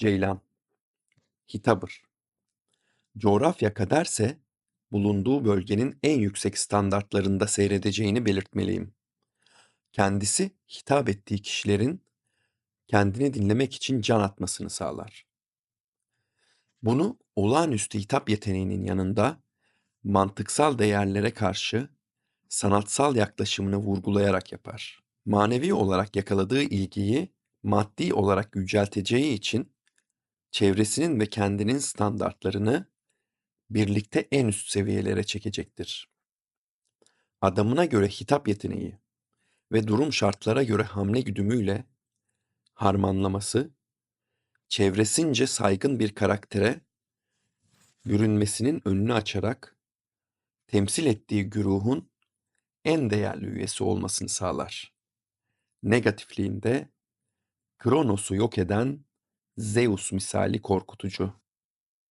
Ceylan Hitabır Coğrafya kaderse, bulunduğu bölgenin en yüksek standartlarında seyredeceğini belirtmeliyim. Kendisi, hitap ettiği kişilerin kendini dinlemek için can atmasını sağlar. Bunu olağanüstü hitap yeteneğinin yanında mantıksal değerlere karşı sanatsal yaklaşımını vurgulayarak yapar. Manevi olarak yakaladığı ilgiyi maddi olarak yücelteceği için çevresinin ve kendinin standartlarını birlikte en üst seviyelere çekecektir. Adamına göre hitap yeteneği ve durum şartlara göre hamle güdümüyle harmanlaması, çevresince saygın bir karaktere bürünmesinin önünü açarak temsil ettiği güruhun en değerli üyesi olmasını sağlar. Negatifliğinde Kronos'u yok eden Zeus misali korkutucu.